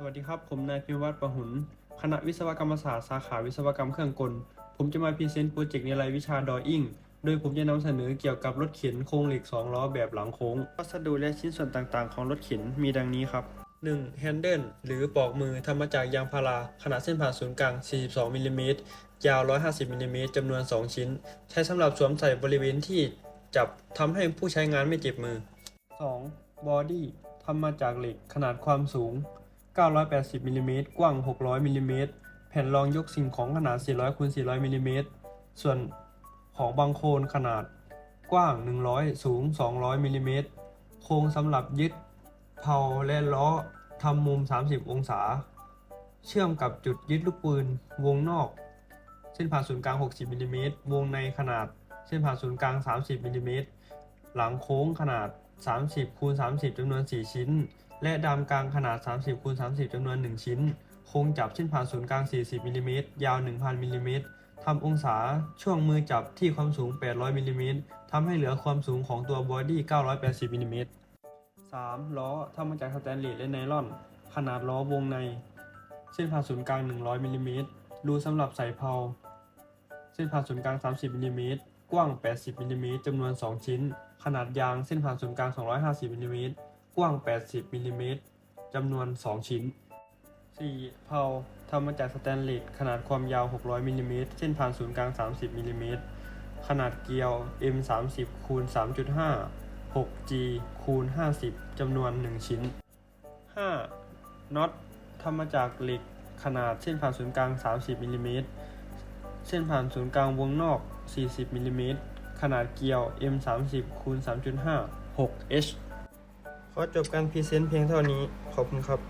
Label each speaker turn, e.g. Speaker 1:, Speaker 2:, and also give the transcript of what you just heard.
Speaker 1: สวัสดีครับ ผมนายพิมพ์วัฒน์ประหุน คณะวิศวกรรมศาสตร์สาขาวิศวกรรมเครื่องกล ผมจะมาพรีเซนต์โปรเจกต์ในรายวิชาดออิ่งโดยผมจะนำเสนอเกี่ยวกับรถเข็นโครงเหล็ก 2 ล้อแบบหลังโค้ง วัสดุและชิ้นส่วนต่างๆ ของรถเข็นมีดังนี้ครับ 1. แฮนเดิลหรือปลอกมือทำมาจากยางพาราขนาดเส้นผ่านศูนย์กลาง 42มิลลิเมตรยาว 150มิลลิเมตรจำนวน 2 ชิ้น ใช้สำหรับสวมใส่บริเวณที่จับทำให้ผู้ใช้งานไม่เจ็บมือ 2. บอดี้ทำมาจากเหล็กขนาดความสูง 980มิลลิเมตรกว้าง 600มิลลิเมตรแผ่นรองยกสิ่งของขนาด 400คูณ400มิลลิเมตรส่วนของบางโครงขนาดกว้าง 100 สูง 200มิลลิเมตรโครงสำหรับยึดเพลาและล้อทำมุม 30 องศา เชื่อมกับจุดยึดลูกปืน วงนอก เส้นผ่านศูนย์กลาง 60มิลลิเมตรวงในขนาด เส้นผ่านศูนย์กลาง 30มิลลิเมตร หลังโค้งขนาด 30คูณ30จำนวน 4 ชิ้น และดามกลางขนาด 30คูณ30จำนวน 1 ชิ้น โครงจับเส้นผ่านศูนย์กลาง 40มิลลิเมตรยาว 1,000มิลลิเมตรทำองศาช่วงมือจับที่ความสูง 800มิลลิเมตรทำให้เหลือความสูงของตัวบอดี้ 980มิลลิเมตร 3. ล้อทำมาจากสแตนเลสและไนลอน ขนาดล้อวงใน เส้นผ่านศูนย์กลาง 100มิลลิเมตรรูสำหรับใส่เพลาเส้นผ่านศูนย์กลาง 30มิลลิเมตร กว้าง 80มิลลิเมตรจำนวน 2 ชิ้น ขนาดยางเส้นผ่านศูนย์กลาง 250มิลลิเมตรกว้าง 80มิลลิเมตรจำนวน 2 ชิ้น 4. เพลาทำมาจากสแตนเลสขนาดความยาว 600มิลลิเมตรเส้นผ่านศูนย์กลาง 30มิลลิเมตรขนาดเกลียว M 3 0คูณ3.5 6G คูณ50จำนวน 1 ชิ้น 5. น็อตทำมาจากเหล็กขนาดเส้นผ่านศูนย์กลาง 30มิลลิเมตร เส้นผ่านศูนย์กลางวงนอก 40มิลลิเมตร ขนาดเกลียว M 3 0คูณ3.5 6 h ขอจบการพรีเซนต์เพียงเท่านี้ ขอบคุณครับ